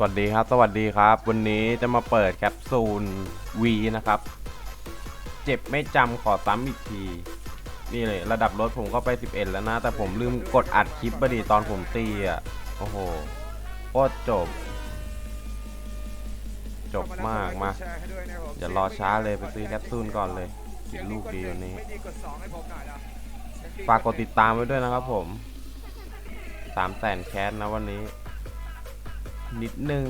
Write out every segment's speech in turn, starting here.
สวัสดีครับ สวัสดีครับ วันนี้จะมาเปิดแคปซูล V นะครับ เจ็บไม่จำขอซ้ำอีกที นี่เลย ระดับรถผมก็ไป 11 แล้วนะ แต่ผมลืมกดอัดคลิปพอดีตอนผมตีอะ โอ้โหโคตรจบ จบมากมาอย่ารอช้าเลยไปซื้อแคปซูลก่อนเลยกินลูกดีวันนี้ ฝากกดติดตามไว้ด้วยนะครับผมสามแสนแคสนะวันนี้ นิดนึง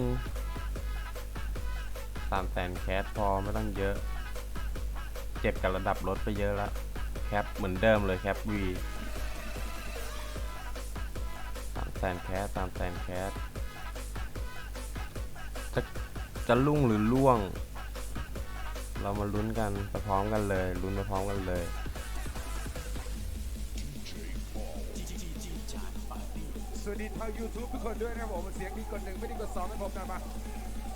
สามแสนแคสพอไม่ต้องเยอะ เจ็บกับระดับรถไปเยอะแล้วแคปเหมือนเดิมเลยแคปวีสามแสนแคสสามแสนแคสจะจะลุ่งหรือล่วง เรามาลุ้นกันไปพร้อมกันเลยลุ้นไปพร้อมกันเลย วัสดีชาว YouTube ทุกคนด้วยนะครับผมเสียงดีกดหนึ่งไม่ดีกดสองให้ผมหนะมา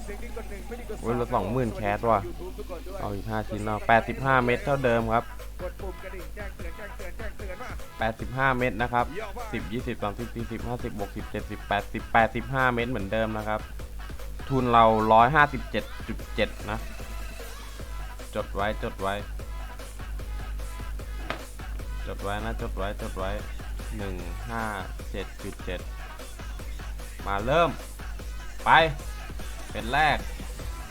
เสียงดีกดหนึ่งไม่ดีกดสองโอ้ยเราสองหมื่นแคสว่ะสวัสดีชาว YouTube ทุกคนด้วยเอาอีกห้าชิ้นเนาะ85เม็ดเท่าเดิมครับกดปุ่มกระดิ่งแจ้งเตือนแจ้งเตือนแจ้งเตือนว่า85เม็ดนะครับเยอะมาก10 20 30 40 50 60 70 80 85เม็ดเหมือนเดิมนะครับ ทุนเรา157.7นะ จดไว้จดไว้ จดไว้นะจดไว้จดไว้ 157.7 มาเริ่ม ไป เป็นแรก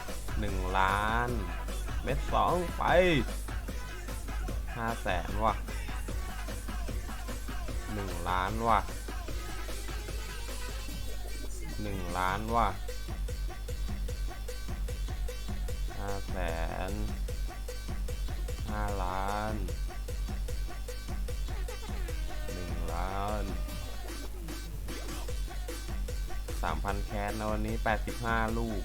1 ล้าน เม็ดสองไป5แสนว่ะหนึ่งล้านว่ะหนึ่งล้านว่ะห้าแสนห้าล้าน 3,000 แคสนะวันนี้ 85 ลูก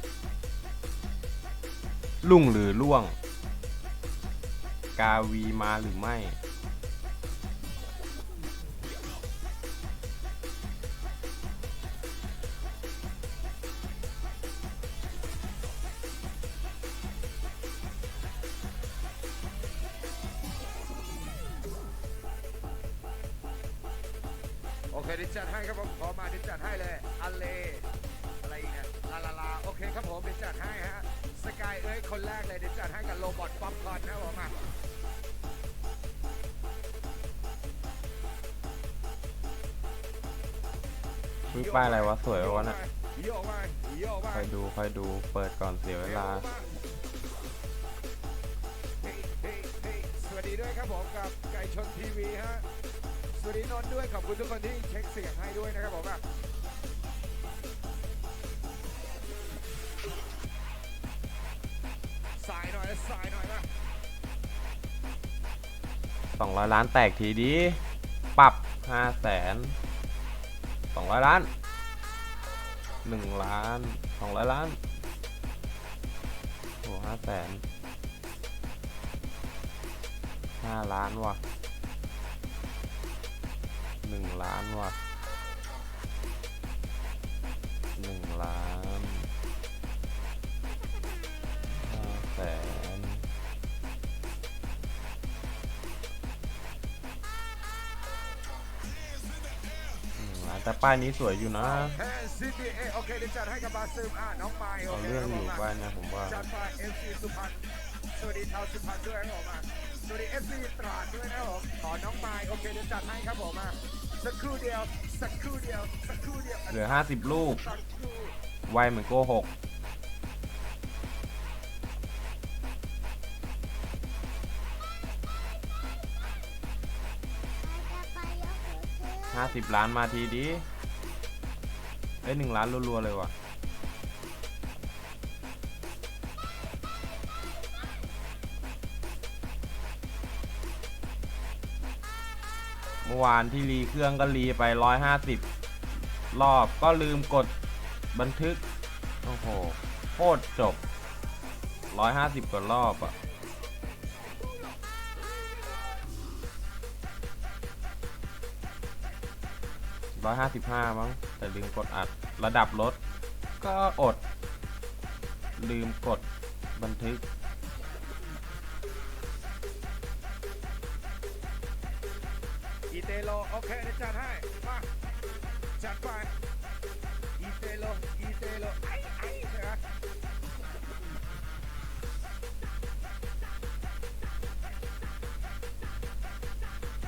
ลุ่งหรือล่วง กาวีมาหรือไม่ โอเคเดี๋ยวจัดให้ครับผมขอมาเดี๋ยวจัดให้เลยอัลเลอะไรอีกเนี่ยลาลาลาโอเคครับผมเดี๋ยวจัดให้ฮะสกายเอ้ยคนแรกเลยเดี๋ยวจัดให้กับโรบอทป๊อปคอร์นนะครับผมมาวิป้ายอะไรวะสวยวะน่ะโยกมาโยกมาคอยดูคอยดูเปิดก่อนเสียเวลาเฮ้ยเฮ้ยเฮ้ยสวัสดีด้วยครับผมกับไก่ชนทีวีฮะ สวัสดีนนท์ด้วย ขอบคุณทุกคนที่เช็คเสียงให้ด้วยนะครับผมอะสายหน่อยสายหน่อยนะ200ล้านแตกทีดีปรับ5แสน200ล้าน1ล้าน200ล้านโอ้5แสน5ล้านว่ะ 1ล้านว่ะ1ล้าน5แสนอืมแต่ป้ายนี้สวยอยู่นะแฮนซิตี้เอโอเคเดี๋ยวจัดให้กับบาซึมอะน้องไมค์โอเอาเคเรื่องครับอผมยู่อะป้ายนะผมว่าจัดไปเอฟซีสุพรรณสวัสดีชาวสุพรรณด้วยครับผมอะสวัสดีเอฟซีตราดด้วยนะครับผมขอน้องไมค์โอเคเดี๋ยวจัดให้ครับผมอะ สักครู่เดียว สักครู่เดียว สักครู่เดียว เหลือ 50 ลูก สักครู่ ไวเหมือนโกหก 50 ล้านมาทีดี เอ้ยหนึ่งล้านรัวๆเลยว่ะ มื่อวานที่รีเครื่องก็รีไป 150 รอบก็ลืมกดบันทึก โอ้โหโคตรจบ 150 กว่ารอบอะร้อยห้าสิบห้ามั้งแต่ลืมกดอัดระดับรถก็อด ลืมกดบันทึก ลโอเคเดี๋ยวจัดให้มาจัดไปอีเตโลอีเตโลไอ้ไอ้ไม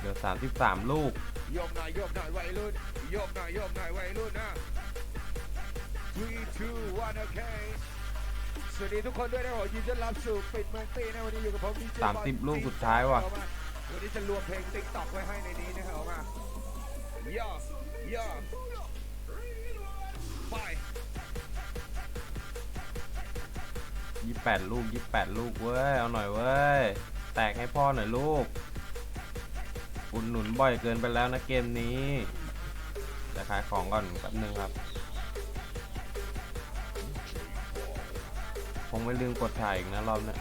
อ33 ลูกยกหน่อยยกหน่อยวรุ่นยกหน่อยยกหน่อยวรุ่นนะ three OK สวัสดีทุกคนด้วยนะผมยินดีต้อนรับสู่ปิดเมืองตีนะวันนี้อยู่กับผม DJ บอล 30 ลูกสุดท้ายว่ะ วันนี้จะรวมเพลงติ๊กต็อกไว้ให้ในนี้นะครับเอามาย่าย่าไปยี่แปดลูกยี่แปดลูกเว้ย เอาหน่อยเว้ย แตกให้พ่อหน่อยลูกอุดหนุนบ่อยเกินไปแล้วนะเกมนี้จะขายของก่อนแป๊บนึงครับ คงไม่ลืมกดถ่ายอีกนะรอบนี้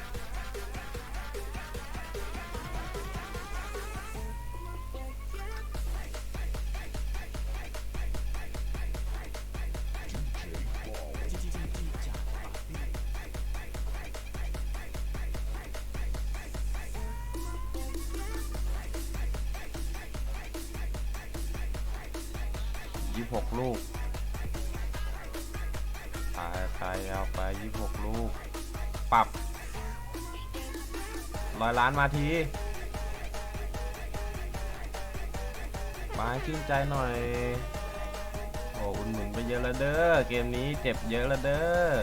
ยยี่หกลูกตายตายเอาไปยี่หกลูก ปรับร้อยล้านมาทีมาให้ชื่นใจหน่อย โอ้อุ่นหนุนไปเยอะแล้วเด้อ เกมนี้เจ็บเยอะแล้วเด้อ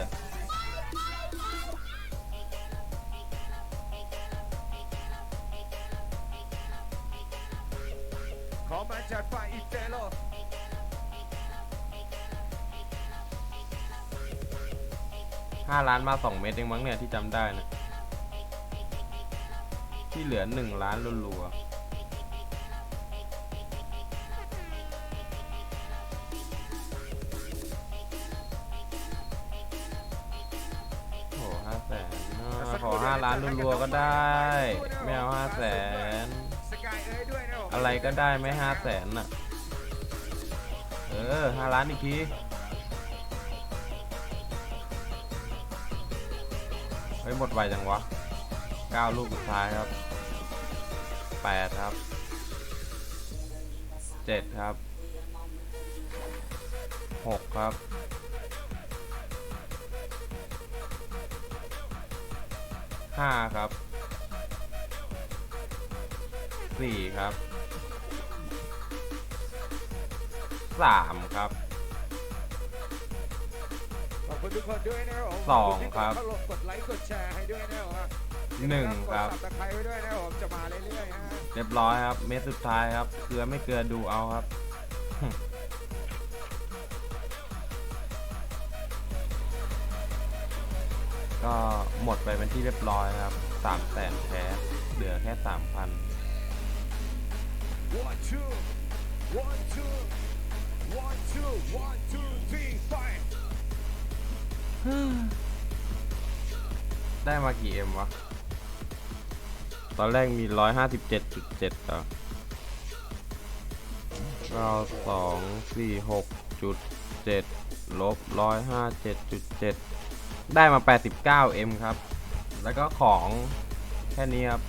ขอมาจัดไฟอีเจโล ห้าล้านมาสองเม็ดเองมั้งเนี่ยที่จำได้นะที่เหลือหนึ่งล้านรัวๆโอ้ห้าแสนขอห้าล้านรัวๆก็ได้ ไม่เอาห้าแสนสกายเอ้ยด้วยนะผมอะไรก็ได้ไม่ห้าแสนน่ะ เออห้าล้านอีกที ฮ้ยหมดไวจังวะเก้าลูกสุดท้ายครับแปดครับเจ็ดครับหกครับห้าครับสี่ครับสามครับ อบคุณทุกคนด้วยนะครับผมสองขณที่ครับกดเข้าลงกดไลค์กดแชร์ให้ด้วยนะครับผมหนึ่งครับ กดซับสไครต์ไว้ด้วยนะครับผมจะมาเรื่อยๆนะฮะ เรียบร้อยครับ เม็ดสุดท้ายครับ เกลือไม่เกลือดูเอาครับ ก็หมดไปเป็นที่เรียบร้อยครับสามแสนแพ้เหลือแค่สามพัน one two one two one two one two three five ได้มากี่เอ็มวะ ตอนแรกมีร้อยห้าสิบเจ็ดจุดเจ็ดต่อเราสองสี่หกจุดเจ็ดลบร้อยห้าเจ็ดจุดเจ็ดได้มาแปดสิบเก้าเอ็มครับ แล้วก็ของแค่นี้ครับ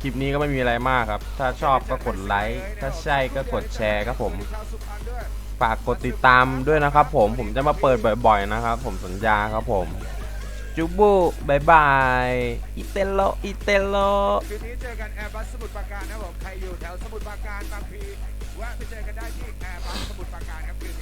คลิปนี้ก็ไม่มีอะไรมากครับ ถ้าชอบก็กดไลค์ ถ้าใช่ก็กดแชร์ครับผม ฝากกดติดตามด้วยนะครับผม ผมจะมาเปิดบ่อยๆนะครับ ผมสัญญาครับผม จุบบุบายบาย อิเตโล อิเตโล คืนนี้เจอกันแอร์บัสสมุทรปราการนะครับผม ใครอยู่แถวสมุทรปราการบางพีแวะไปเจอกันได้ที่แอร์บัสสมุทรปราการครับคืน